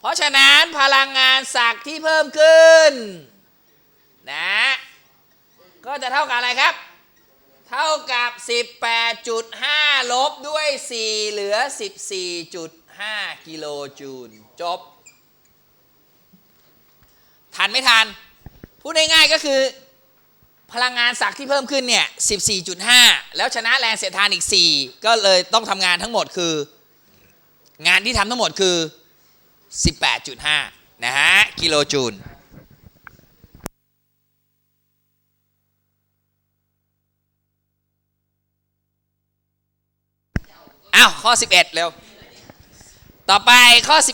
เพราะฉะนั้นพลังงานศักที่เพิ่มขึ้นนะก็จะเท่ากับอะไรครับ เท่ากับ 18.5 ลบด้วย 4 เหลือ 14.5 กิโลจูลจบ ทันไม่ทัน พูดง่ายๆก็คือ พลังงานศักที่เพิ่มขึ้นเนี่ย 14.5 แล้วชนะแรงเสียดทานอีก 4 ก็เลยต้องทำงานทั้งหมดคือ งานที่ทำทั้งหมดคือ 18.5 นะฮะ กิโลจูลอ้าวข้อ 11 เร็ว ต่อไปข้อ 11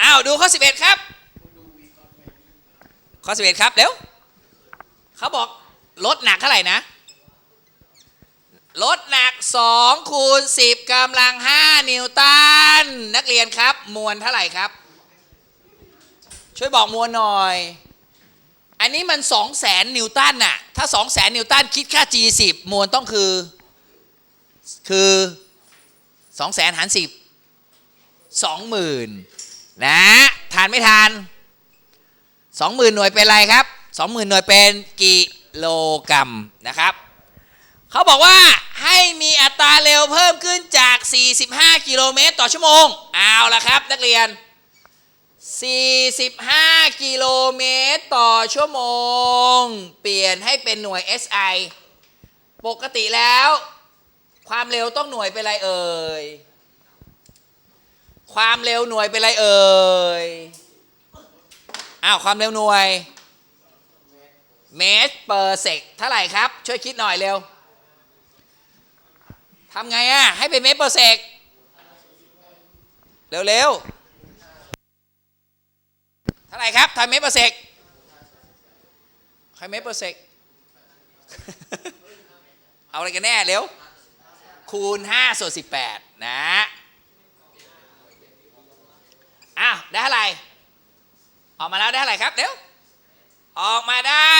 อ้าวดูข้อ 11 ครับ ข้อ 11 ครับเร็ว เขาบอกลดหนักเท่าไหร่นะลดหนัก2คูณ10กำลัง 5 นิวตัน นักเรียนครับ มวลเท่าไหร่ครับ ช่วยบอกมวลหน่อย อันนี้มัน 2 0 0แสนนิวตันน่ะ ถ้า 2 0 0แสนนิวตันคิดค่า G 10มวลต้องคือ คือ2 0 0แสนหาร10 20,000นะ ทานไม่ทาน 20,000 หน่วยเป็นอะไรครับ 20,000หน่วยเป็นกิโลกรัมนะครับ เขาบอกว่าให้มีอัตราเร็วเพิ่มขึ้นจาก 45 กิโลเมตรต่อชั่วโมง เอาละครับ นักเรียน 45 กิโลเมตรต่อชั่วโมง เปลี่ยนให้เป็นหน่วย SI ปกติแล้ว ความเร็วต้องหน่วยเป็นอะไรเอ่ย ความเร็วหน่วยเป็นอะไรเอ่ย อ้าว ความเร็วหน่วย เมตรเปอร์เซกเท่าไหร่ครับ ช่วยคิดหน่อยเร็วทำไงอะ ให้เป็นเมตรเปอร์เซกเร็วๆเท่าไหร่ครับทำเมตรเปอร์เซกใครเมตรเปอร์เซกเอาอะไรกันแน่เร็ว คูณ 5 ส่วน 18 นะอ้าวได้เท่าไหร่ออกมาแล้วได้เท่าไหร่ครับเดี๋ยวออกมาได้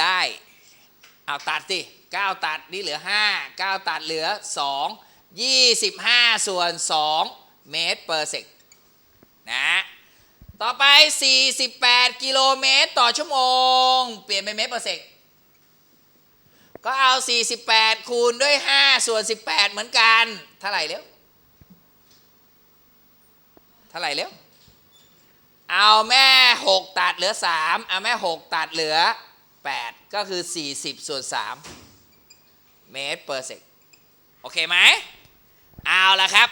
ได้เอาตัดสิ9ตัดนี่เหลือ 5 9 ตัดเหลือ 2 25 ส่วน 2 เมตรเปอร์เซกนะ ต่อไป 48 กิโลเมตรต่อชั่วโมง เปลี่ยนเป็นเมตรเปอร์เซกก็เอา 48 คูณด้วย 5 ส่วน 18 เหมือนกัน เท่าไหร่เร็ว เท่าไหร่เร็ว เอาแม่ 6 ตัดเหลือ 3 เอาแม่ 6 ตัดเหลือ 8 ก็คือ 40 ส่วน 3 เมตรเปอร์เซกโอเคไหมเอาละครับ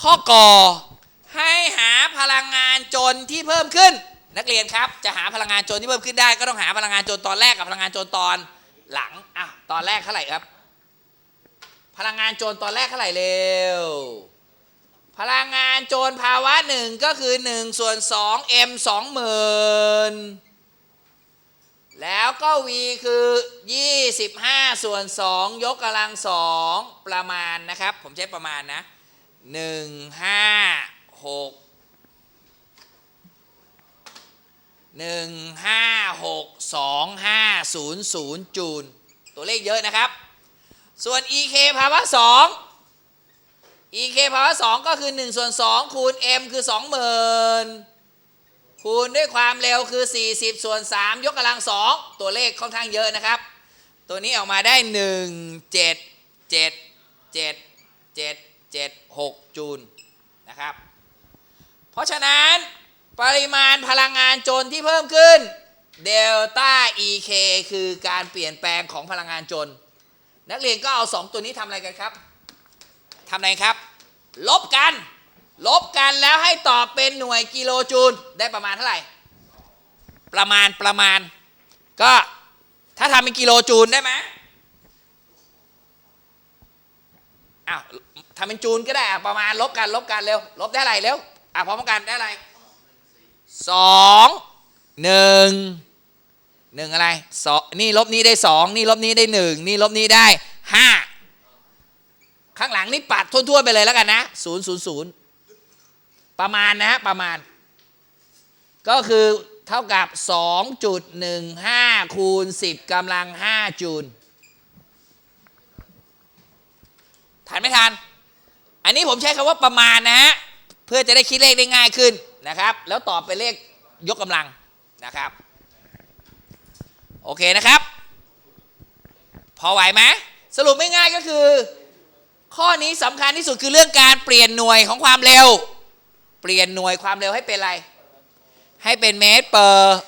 ข้อกอให้หาพลังงานจนที่เพิ่มขึ้น นักเรียนครับ จะหาพลังงานจนที่เพิ่มขึ้นได้ ก็ต้องหาพลังงานจนตอนแรกกับพลังงานจนตอนหลังอะตอนแรกเท่าไหร่ครับ พลังงานจนตอนแรกเท่าไหร่เร็วพลังงานโจรภาวะหนึ่งก็คือ1ส่วน2 m 2หมื่น แล้วก็ v คือ 25 ส่วน 2 ยกกำลัง2ประมาณนะครับ ผมใช้ประมาณนะ 1 5 6 1 5 6 2 5 0 0 จูล ตัวเลขเยอะนะครับ ส่วน ek ภาวะ 2 ek ภาวะ 2 ก็คือ 1 ส่วน 2 คูณ m คือ 20,000 คูณด้วยความเร็วคือ 40 ส่วน 3 ยกกำลัง 2 ตัวเลขค่อนข้างเยอะนะครับ ตัวนี้ออกมาได้ 1 7 7 7 7 7 6 จูลนะครับ เพราะฉะนั้นปริมาณพลังงานจนที่เพิ่มขึ้นเดลต้า ek คือการเปลี่ยนแปลงของพลังงานจน นักเรียนก็เอา 2 ตัวนี้ทำอะไรกันครับทำอะไรครับ ลบกัน ลบกันแล้วให้ตอบเป็นหน่วยกิโลจูลได้ประมาณเท่าไหร่ ประมาณประมาณ ก็ถ้าทำเป็นกิโลจูลได้ไหมอ้าวทำเป็นจูลก็ได้อะประมาณลบกันลบกันเร็วลบได้อะไรเร็วอะพร้อมกันได้อะไรสองหนึ่งหนึ่งอะไรสองนี่ลบนี้ได้สองนี่ลบนี้ได้หนึ่งนี่ลบนี้ได้ห้าข้างหลังนี่ปัดทั่วๆไปเลยแล้วกันนะศูนย์ศูนย์ศูนย์ ประมาณนะฮะประมาณ ก็คือเท่ากับ 2.15 คูณ 10กำลัง 5 จูลทันไม่ทัน อันนี้ผมใช้คำว่าประมาณนะฮะ เพื่อจะได้คิดเลขได้ง่ายขึ้นนะครับ แล้วตอบเป็นเลขยกกำลังนะครับ โอเคนะครับ พอไหวไหมสรุปไม่ง่ายก็คือ ข้อนี้สำคัญที่สุดคือเรื่องการเปลี่ยนหน่วยของความเร็ว เปลี่ยนหน่วยความเร็วให้เป็นอะไร ให้เป็นเมตรเปอร์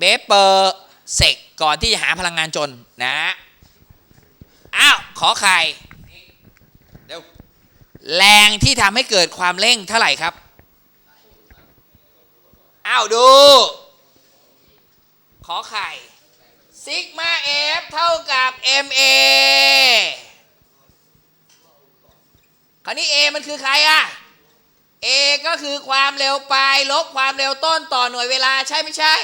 เมตรเปอร์เซกก่อนที่จะหาพลังงานจนนะฮะอ้าวขอไข่เร็วแรงที่ทำให้เกิดความเร่งเท่าไหร่ครับอ้าวดู ขอไข่ซิกมาเอฟเท่ากับ MA คราวนี้ A มันคือใครอะ A ก็คือความเร็วปลายลบความเร็วต้นต่อหน่วยเวลาใช่ไม่ใช่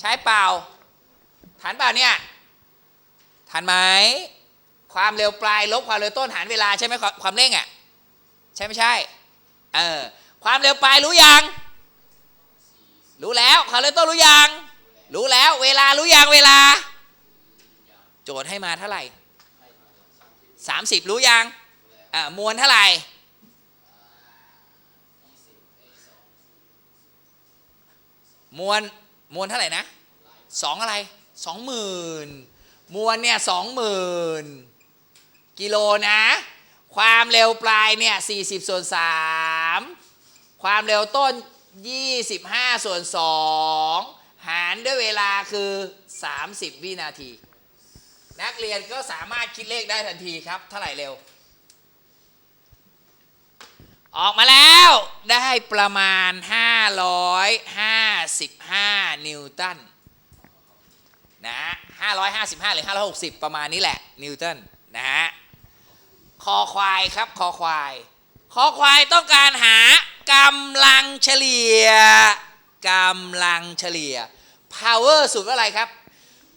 ใช่เปล่าทันเปล่าเนี่ยทันไหมความเร็วปลายลบความเร็วต้นหารเวลาใช่ไหมความความเร่งอะใช่ไม่ใช่เออความเร็วปลายรู้ยังรู้แล้วความเร็วต้นรู้ยังรู้แล้วเวลารู้ยังเวลา โจทย์ให้มาเท่าไหร่ 30 รู้ยังอ่ามวลเท่าไหร่ มวลมวลเท่าไหร่นะสองอะไรสองหมื่นมวลเนี่ยสองหมื่นกิโลนะ ความเร็วปลายเนี่ยสี่สิบส่วนสามความเร็วต้นยี่สิบห้าส่วนสองหารด้วยเวลาคือ 30 วินาที นักเรียนก็สามารถคิดเลขได้ทันทีครับเท่าไหร่เร็ว ออกมาแล้ว ได้ประมาณ 555 นิวตันนะฮะ555 หรือ 560 ประมาณนี้แหละ นิวตันนะฮะคอควายครับคอควายคอควายต้องการหากำลังเฉลี่ยกำลังเฉลี่ย power สูตรว่าอะไรครับ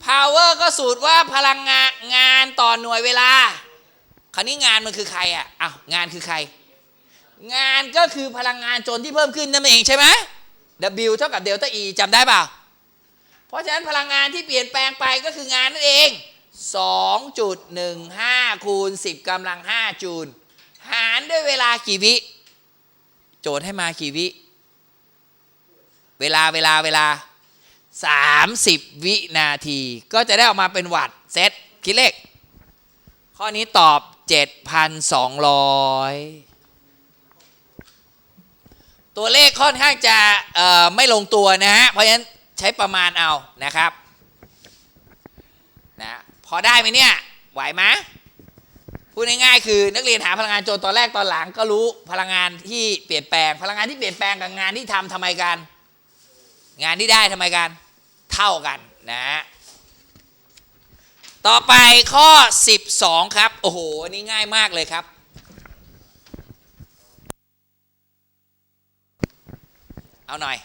power ก็สูตรว่าพลังงานงานต่อหน่วยเวลา คราวนี้งานมันคือใครอะอ้าวงานคือใคร งานก็คือพลังงานจนที่เพิ่มขึ้นนั่นเองใช่ไหม W เท่ากับเดลต้า E จำได้เปล่า เพราะฉะนั้นพลังงานที่เปลี่ยนแปลงไปก็คืองานนั่นเอง 2.15 คูณ 10กำลัง 5 จูล หารด้วยเวลากี่วิ โจทย์ให้มากี่วิ เวลาเวลาเวลา 30 วินาที ก็จะได้ออกมาเป็นวัตต์เซตคิดเลข ข้อนี้ตอบ 7,200 ตัวเลขค่อนข้างจะไม่ลงตัวนะฮะ เพราะฉะนั้นใช้ประมาณเอานะครับนะพอได้ไหมเนี่ย ไหวไหมพูดง่ายๆคือนักเรียนหาพลังงานโจทย์ตอนแรกตอนหลังก็รู้พลังงานที่เปลี่ยนแปลง พลังงานที่เปลี่ยนแปลงกับงานที่ทำทำไมกัน งานที่ได้ทำไมกัน เท่ากันนะฮะต่อไปข้อ 12 ครับ โอ้โหนนี่ง่ายมากเลยครับ เอาหน่อย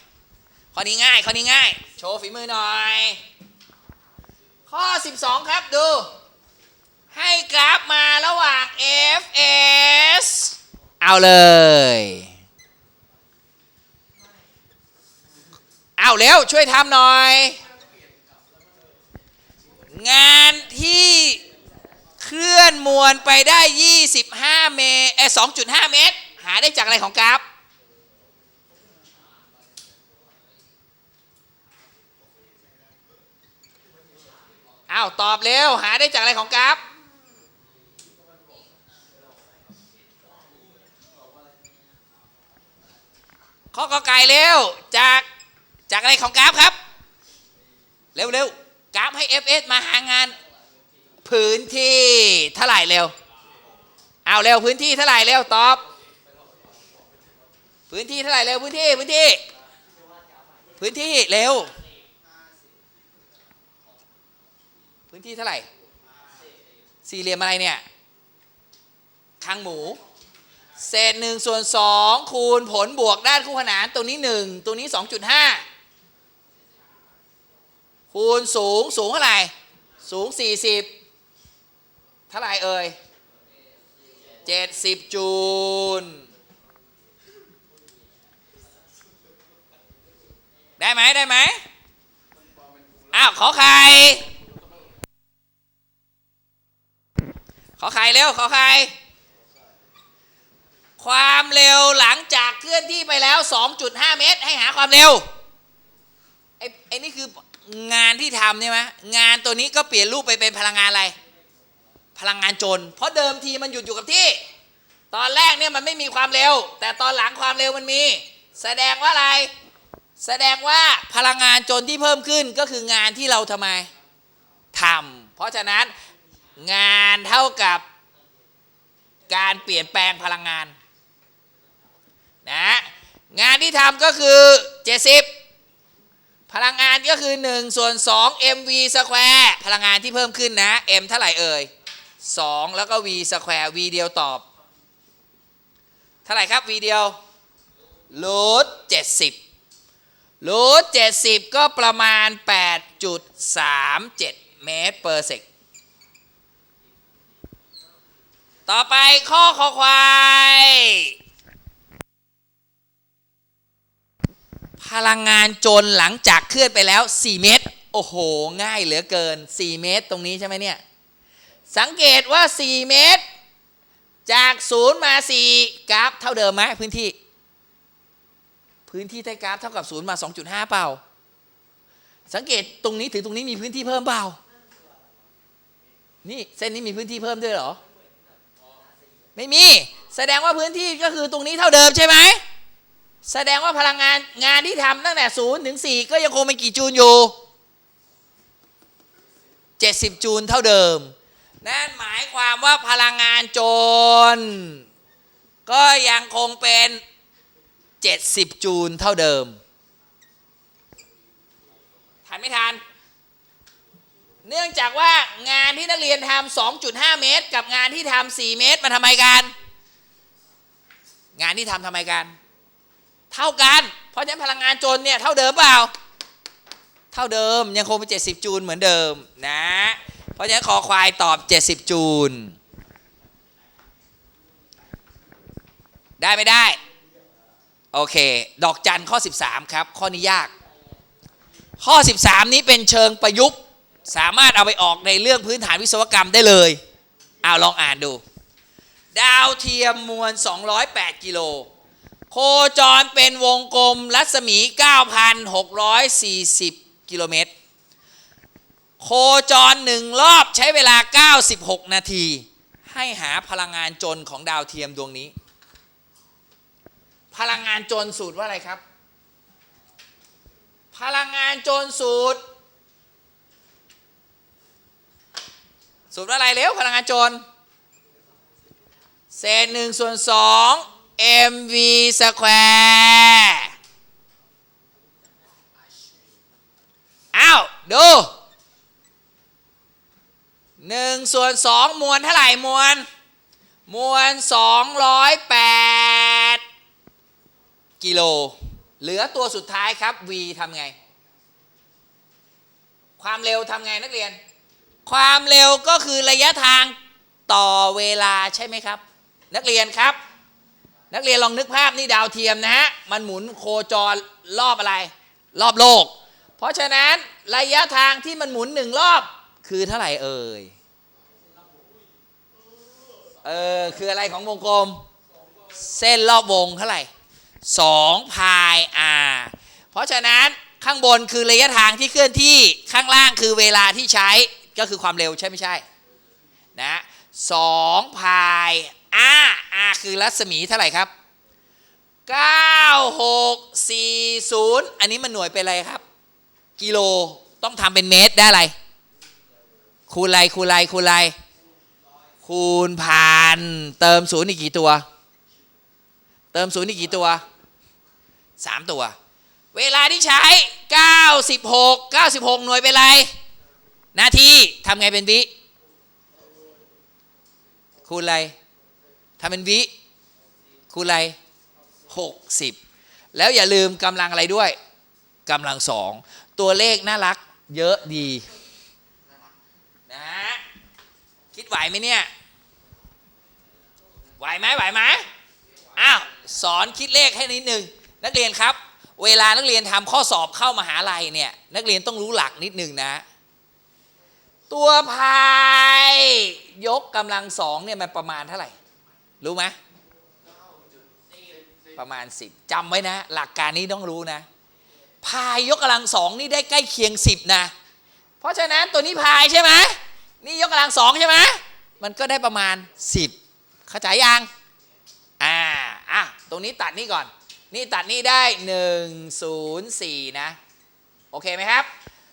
ข้อนี้ง่าย ข้อนี้ง่าย โชว์ฝีมือหน่อย ข้อ 12 ครับดู ให้กราฟมาระหว่าง fs เอาเลย เอาเร็วช่วยทำหน่อย งานที่เคลื่อนมวลไปได้ 25 เมตร เอ้2.5 เมตร หาได้จากอะไรของกราฟ อ้าวตอบเร็วหาได้จากอะไรของกราฟข้อกอไก่เร็วจากจากอะไรของกราฟครับ เร็วเร็วกราฟให้ FS มาหางาน พื้นที่เท่าไหร่เร็วเอาเร็วพื้นที่เท่าไหร่เร็วตอบ พื้นที่เท่าไหร่เร็วพื้นที่พื้นที่ พื้นที่เร็ว พื้นที่เท่าไหร่ สี่เหลี่ยมอะไรเนี่ยคางหมู เศษหนึ่งส่วนสองคูณผลบวกด้านคู่ขนานตัวนี้หนึ่งตัวนี้สองจุดห้าคูณสูงสูงเท่าไหร่ สูงสี่สิบเท่าไหร่เอ่ยเจ็ดสิบจูลได้ไหมได้ไหมอ้าวขอไข่ ขอไข่เร็วขอไข่ความเร็วหลังจากเคลื่อนที่ไปแล้ว 2.5 เมตร ให้หาความเร็วไอ้ไอ้นี่คืองานที่ทำใช่ไหมงานตัวนี้ก็เปลี่ยนรูปไปเป็นพลังงานอะไร พลังงานจน เพราะเดิมทีมันหยุดอยู่กับที่ ตอนแรกเนี่ยมันไม่มีความเร็ว แต่ตอนหลังความเร็วมันมี แสดงว่าอะไร แสดงว่าพลังงานจนที่เพิ่มขึ้นก็คืองานที่เราทำไมทำเพราะฉะนั้น งานเท่ากับการเปลี่ยนแปลงพลังงานนะงานที่ทำก็คือ 70 พลังงานก็คือ1ส่วน2 mv สแควร์พลังงานที่เพิ่มขึ้นนะ m เท่าไหร่เอ่ย 2 แล้วก็ v สแควร์ v เดียวตอบ เท่าไหร่ครับ v เดียวรูท70รูท70ก็ประมาณ 8.37 เมตรเปอร์เซก ต่อไปข้อคอควาย พลังงานจนหลังจากเคลื่อนไปแล้ว 4 เมตร โอ้โห ง่ายเหลือเกิน 4 เมตรตรงนี้ใช่ไหมเนี่ย สังเกตว่า 4 เมตร จาก0มา 4 กราฟเท่าเดิมไหมพื้นที่ พื้นที่ใต้กราฟเท่ากับศูนย์มา 2.5 เปล่า สังเกตตรงนี้ถึงตรงนี้มีพื้นที่เพิ่มเปล่า นี่เส้นนี้มีพื้นที่เพิ่มด้วยเหรอ ไม่มี แสดงว่าพื้นที่ก็คือตรงนี้เท่าเดิมใช่ไหม แสดงว่าพลังงานงานที่ทำตั้งแต่ศูนย์ถึง4ก็ยังคงเป็นกี่จูลอยู่70จูลเท่าเดิม นั่นหมายความว่าพลังงานโจนก็ยังคงเป็น70จูลเท่าเดิมทันไม่ทัน เนื่องจากว่างานที่นักเรียนทำ2.5 เมตร กับงานที่ทำ4เมตรมันทำไมกัน งานที่ทำทำไมกัน เท่ากัน เพราะฉะนั้นพลังงานจนเนี่ยเท่าเดิมเปล่า เท่าเดิมยังคงเป็น 70 จูลเหมือนเดิมนะ เพราะฉะนั้นคอควายตอบ 70 จูล ได้ไม่ได้ โอเค ดอกจันข้อ 13 ครับ ข้อนี้ยาก ข้อ 13 นี้เป็นเชิงประยุกต์ สามารถเอาไปออกในเรื่องพื้นฐานวิศวกรรมได้เลยเอาลองอ่านดู ดาวเทียมมวล 208 กิโล โคจรเป็นวงกลมรัศมี 9,640 กิโลเมตร โคจรหนึ่งรอบใช้เวลา 96 นาที ให้หาพลังงานจนของดาวเทียมดวงนี้ พลังงานจนสูตรว่าอะไรครับ พลังงานจนสูตร สูตรว่าอะไรเร็วพลังงานจนเศษหนึ่งส่วนสอง mv สแควร์อ้าวดูหนึ่งส่วนสองมวลเท่าไหร่มวลมวลสองร้อยแปดกิโล เหลือตัวสุดท้ายครับ v ทำไง ความเร็วทำไงนักเรียน ความเร็วก็คือระยะทางต่อเวลาใช่ไหมครับ นักเรียนครับ นักเรียนลองนึกภาพนี่ดาวเทียมนะฮะมันหมุนโคจรรอบอะไร รอบโลก เพราะฉะนั้นระยะทางที่มันหมุนหนึ่งรอบ คือเท่าไหร่เอ่ยเออคืออะไรของวงกลม เส้นรอบวงเท่าไหร่สองพาย r เพราะฉะนั้นข้างบนคือระยะทางที่เคลื่อนที่ข้างล่างคือเวลาที่ใช้ ก็คือความเร็วใช่ไม่ใช่นะสองพาย r r คือรัศมีเท่าไหร่ครับ 9640 อันนี้มันหน่วยเป็นอะไรครับ กิโลต้องทำเป็นเมตรได้อะไร คูณอะไรคูณอะไรคูณอะไรคูณพันเติมศูนย์อีกกี่ตัว เติมศูนย์อีกกี่ตัวสามตัว เวลาที่ใช้ 96 96 หน่วยเป็นไร นาทีทำไงเป็นวิคูณอะไรทำเป็นวิคูณอะไร60แล้วอย่าลืมกำลังอะไรด้วยกำลังสองตัวเลขน่ารักเยอะดีนะคิดไหวไหมเนี่ยไหวไหมไหวไหมอ้าวสอนคิดเลขให้นิดนึงนักเรียนครับ เวลานักเรียนทำข้อสอบเข้ามหาลัยเนี่ยนักเรียนต้องรู้หลักนิดนึงนะ ตัวพายยกกำลังสองเนี่ยมันประมาณเท่าไหร่ รู้ไหมประมาณ 10จำไว้นะ หลักการนี้ต้องรู้นะ พายยกกำลังสองนี่ได้ใกล้เคียง 10 นะ เพราะฉะนั้นตัวนี้พายใช่ไหมนี่ยกกำลังสองใช่ไหมมันก็ได้ประมาณ 10 เข้าใจยังอ่าอะตรงนี้ตัดนี่ก่อน นี่ตัดนี่ได้ 1 0 4 นะ โอเคไหมครับ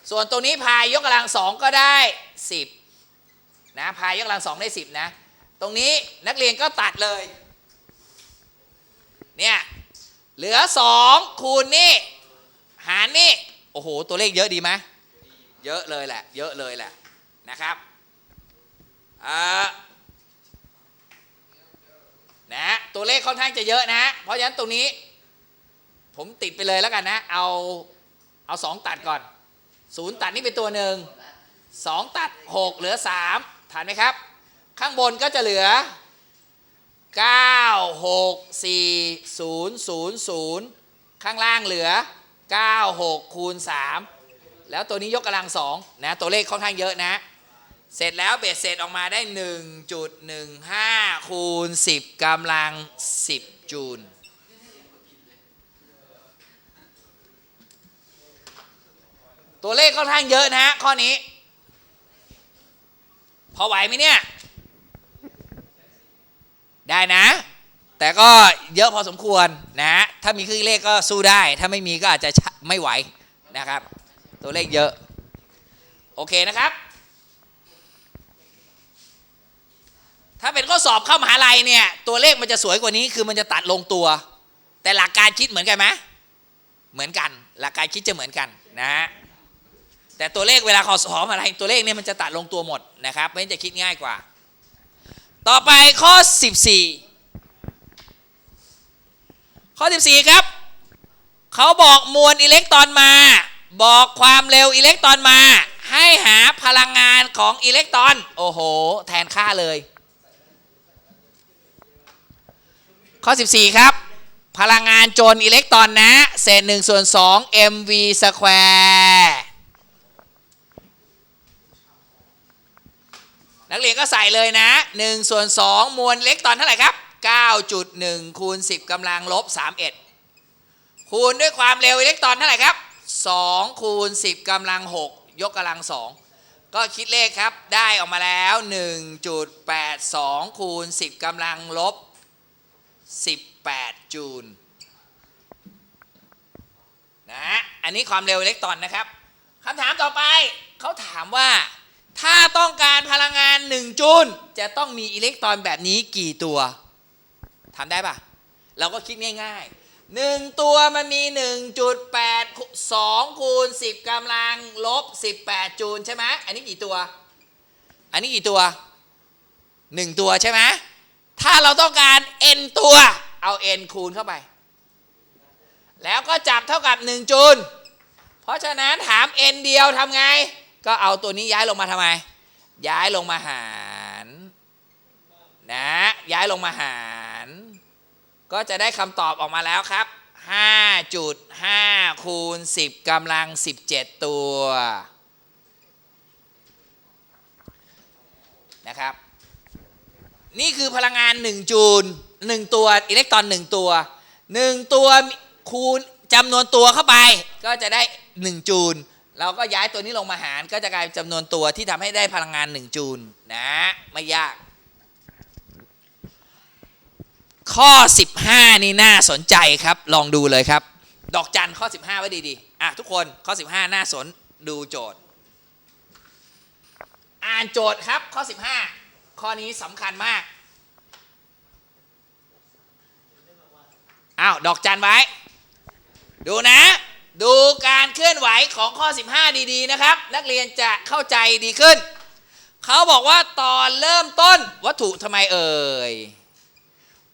ส่วนตรงนี้พายยกกำลังสองก็ได้ 10นะพายยกกำลังสองได้ 10 นะ ตรงนี้นักเรียนก็ตัดเลย เนี่ยเหลือ 2 คูณนี่ หารนี่ โอ้โห ตัวเลขเยอะดีไหมเยอะเลยแหละ เยอะเลยแหละนะครับอ่านะตัวเลขค่อนข้างจะเยอะนะฮะเพราะฉะนั้นตรงนี้ ผมติดไปเลยแล้วกันนะ เอาเอาสองตัดก่อนศูนย์ตัดนี่เป็นตัวหนึ่ง สองตัดหกเหลือสามทันไหมครับ ข้างบนก็จะเหลือเก้าหกสี่ศูนย์ศูนย์ศูนย์ข้างล่างเหลือเก้าหกคูณสามแล้วตัวนี้ยกกำลังสองนะ ตัวเลขค่อนข้างเยอะนะ เสร็จแล้วเบ็ดเสร็จออกมาได้ 1.15 คูณ 10กำลัง 10 จูลตัวเลขค่อนข้างเยอะนะฮะข้อนี้ พอไหวไหมเนี่ย ได้นะ แต่ก็เยอะพอสมควรนะฮะถ้ามีเครื่องเลขก็สู้ได้ ถ้าไม่มีก็อาจจะไม่ไหวนะครับ ตัวเลขเยอะ โอเคนะครับ ถ้าเป็นข้อสอบเข้ามหาลัยเนี่ย ตัวเลขมันจะสวยกว่านี้คือมันจะตัดลงตัว แต่หลักการคิดเหมือนกันไหมเหมือนกัน หลักการคิดจะเหมือนกันนะฮะ แต่ตัวเลขเวลาขอสอบอะไรตัวเลขเนี่ยมันจะตัดลงตัวหมดนะครับไม่จะคิดง่ายกว่า ต่อไปข้อ 14 ข้อ 14 ครับ เขาบอกมวลอิเล็กตรอนมา บอกความเร็วอิเล็กตรอนมา ให้หาพลังงานของอิเล็กตรอน โอ้โห แทนค่าเลย ข้อ 14 ครับพลังงานโจรอิเล็กตรอนนะ เศษ1ส่วน2 mv สแควร์ นักเรียนก็ใส่เลยนะ1ส่วน2มวลเล็กตอนเท่าไหร่ครับ 9.1คูณ10กำลังลบ31คูณด้วยความเร็วอิเล็กตรอนเท่าไหร่ครับ2คูณ10กำลัง 6 ยกกำลัง 2 ก็คิดเลขครับได้ออกมาแล้ว 1.82คูณ10กำลังลบ18 จูลนะอันนี้ความเร็วอิเล็กตรอนนะครับคำถามต่อไปเขาถามว่า ถ้าต้องการพลังงาน 1 จูลจะต้องมีอิเล็กตรอนแบบนี้กี่ตัวทำได้ปะเราก็คิดง่าย ๆ 1 ตัวมันมี 1.8 2คูณ10กำลังลบ 18 จูลใช่ไหมอันนี้กี่ตัว อันนี้กี่ตัว 1 ตัวใช่ไหมถ้าเราต้องการ n ตัวเอา n คูณเข้าไป แล้วก็จับเท่ากับ 1 จูลเพราะฉะนั้นถาม n เดียวทำไง ก็เอาตัวนี้ย้ายลงมาทำไม ย้ายลงมาหารนะย้ายลงมาหาร ก็จะได้คำตอบออกมาแล้วครับ5.5คูณ10กำลัง 17 ตัวนะครับ นี่คือพลังงาน 1 จูล 1 ตัวอิเล็กตรอน 1 ตัว 1 ตัวคูณจำนวนตัวเข้าไป ก็จะได้ 1 จูล เราก็ย้ายตัวนี้ลงมาหารก็จะกลายเป็นจำนวนตัวที่ทำให้ได้พลังงาน 1 จูลนะไม่ยาก ข้อ 15 นี่น่าสนใจครับ ลองดูเลยครับ ดอกจันข้อ 15 ไว้ดีๆอะทุกคนข้อ 15 น่าสนดูโจทย์ อ่านโจทย์ครับข้อ 15 ข้อนี้สำคัญมากอ้าวดอกจันไว้ ดูนะ ดูการเคลื่อนไหวของข้อ 15 ดีๆนะครับ นักเรียนจะเข้าใจดีขึ้น เขาบอกว่าตอนเริ่มต้นวัตถุทำไมเอ่ย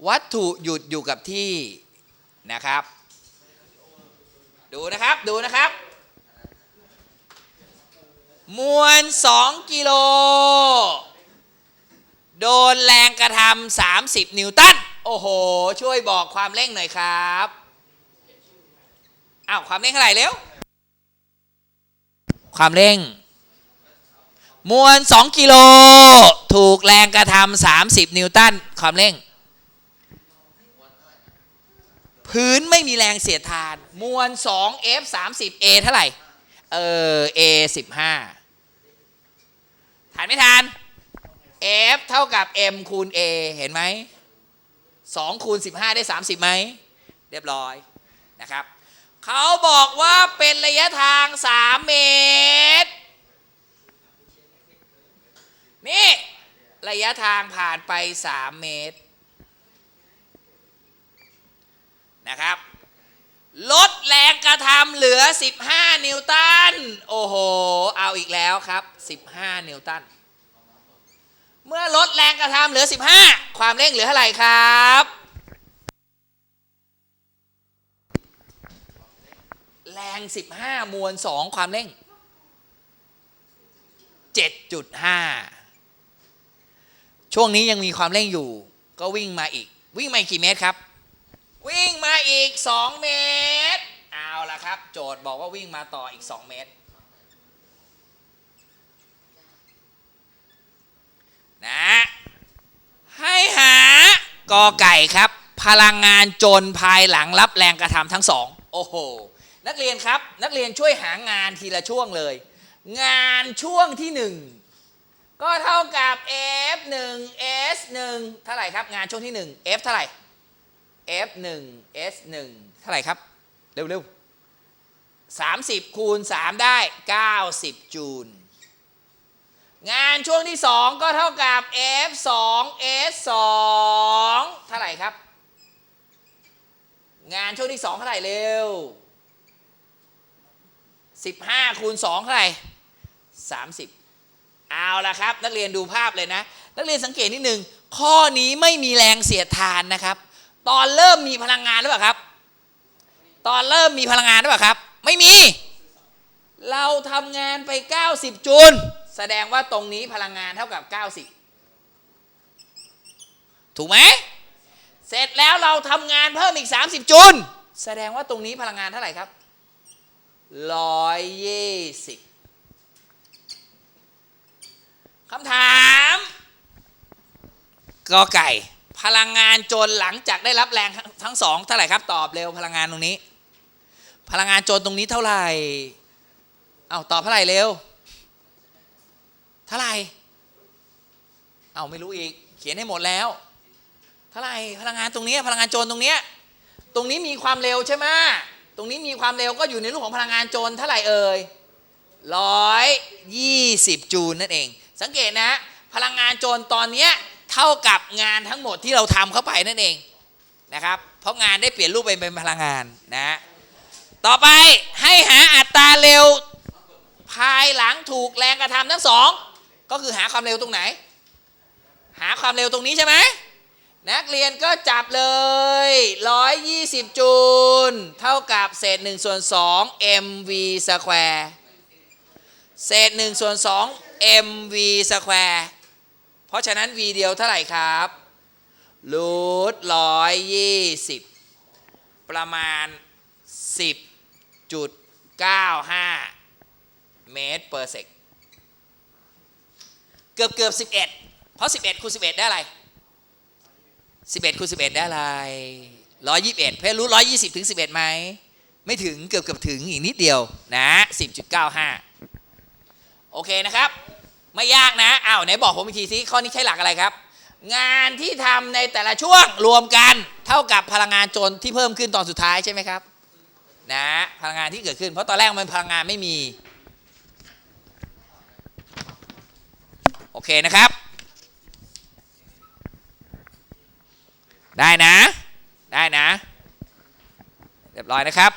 วัตถุหยุดอยู่กับที่นะครับ ดูนะครับดูนะครับ มวล 2 กิโล โดนแรงกระทำ30 นิวตัน โอ้โห ช่วยบอกความเร่งหน่อยครับ อ้าวความเร่งเท่าไหร่เร็ว ความเร่ง มวล 2 กิโล ถูกแรงกระทำ30 นิวตัน ความเร่ง พื้นไม่มีแรงเสียดทาน มวล 2 F 30 A เท่าไหร่ เออ A 15ทานไม่ทาน F เท่ากับ M คูณ A เห็นไหม2คูณ15 ได้ 30ไหม เรียบร้อยนะครับ เขาบอกว่าเป็นระยะทาง3เมตร นี่ ระยะทางผ่านไป3เมตร นะครับ ลดแรงกระทำเหลือ 15 นิวตัน โอ้โห เอาอีกแล้วครับ 15 นิวตัน เมื่อลดแรงกระทำเหลือ 15 ความเร่งเหลือเท่าไหร่ครับ แรง 15 มวล 2 ความเร่ง 7.5 ช่วงนี้ยังมีความเร่งอยู่ ก็วิ่งมาอีก วิ่งมาอีกกี่เมตรครับ วิ่งมาอีก 2 เมตร เอาละครับ โจทย์บอกว่าวิ่งมาต่ออีก 2 เมตรนะให้หากอไก่ครับ พลังงานจนภายหลังรับแรงกระทำทั้งสอง โอ้โห นักเรียนครับ นักเรียนช่วยหางานทีละช่วงเลย งานช่วงที่ 1 ก็เท่ากับ F 1 S 1เท่าไหร่ครับ งานช่วงที่ 1 F เท่าไหร่ F 1 S 1เท่าไหร่ครับ เร็วๆ30 คูณ 3 ได้ 90 จูล งานช่วงที่ 2 ก็เท่ากับ F 2 S 2เท่าไหร่ครับ งานช่วงที่ 2 เท่าไหร่เร็ว 15คูณ2เท่าไหร่30 เอาละครับ นักเรียนดูภาพเลยนะ นักเรียนสังเกตนิดนึง ข้อนี้ไม่มีแรงเสียดทานนะครับ ตอนเริ่มมีพลังงานหรือเปล่าครับ ตอนเริ่มมีพลังงานหรือเปล่าครับ ไม่มี เราทำงานไป 90 จูล แสดงว่าตรงนี้พลังงานเท่ากับ 90 ถูกไหม เสร็จแล้วเราทำงานเพิ่มอีก 30 จูล แสดงว่าตรงนี้พลังงานเท่าไหร่ครับ 120คำถามกอไก่ พลังงานจนหลังจากได้รับแรงทั้งสองเท่าไหร่ครับตอบเร็วพลังงานตรงนี้ พลังงานจนตรงนี้เท่าไหร่เอาตอบเท่าไหร่เร็วเท่าไหร่เอาไม่รู้อีก เขียนให้หมดแล้ว เท่าไหร่พลังงานตรงนี้ พลังงานโจรตรงเนี้ยตรงนี้มีความเร็วใช่ไหม รงนี้มีความเร็วก็อยู่ในรูปของพลังงานโจรเท่าไหร่เอ่ยร้อยยี่สิบจูลนั่นเอง สังเกตนะ พลังงานโจรตอนนี้เท่ากับงานทั้งหมดที่เราทำเข้าไปนั่นเองนะครับ เพราะงานได้เปลี่ยนรูปไปเป็นพลังงานนะ ต่อไปให้หาอัตราเร็วภายหลังถูกแรงกระทำทั้งสองก็คือหาความเร็วตรงไหน หาความเร็วตรงนี้ใช่ไหม นักเรียนก็จับเลย 120 จูล เท่ากับเศษ1ส่วน2 mv สแควร์เศษ1ส่วน2 mv สแควร์เพราะฉะนั้น v เดียวเท่าไหร่ครับรูท120ประมาณ 10.95 เมตร per sec เกือบเกือบ11 เพราะ 11คูณ11 ได้อะไร 11คูณ11 ได้อะไร121 เพื่อรู้ 120 ถึง 11ไหม ไม่ถึงเกือบเกือบถึงอีกนิดเดียวนะ 10.95 โอเคนะครับ ไม่ยากนะอ้าวไหนบอกผมอีกทีสิข้อนี้ใช้หลักอะไรครับ งานที่ทำในแต่ละช่วงรวมกันเท่ากับพลังงานจนที่เพิ่มขึ้นตอนสุดท้ายใช่ไหมครับนะพลังงานที่เกิดขึ้น เพราะตอนแรกมันพลังงานไม่มี โอเคนะครับ ได้นะ ได้นะ เรียบร้อยนะครับ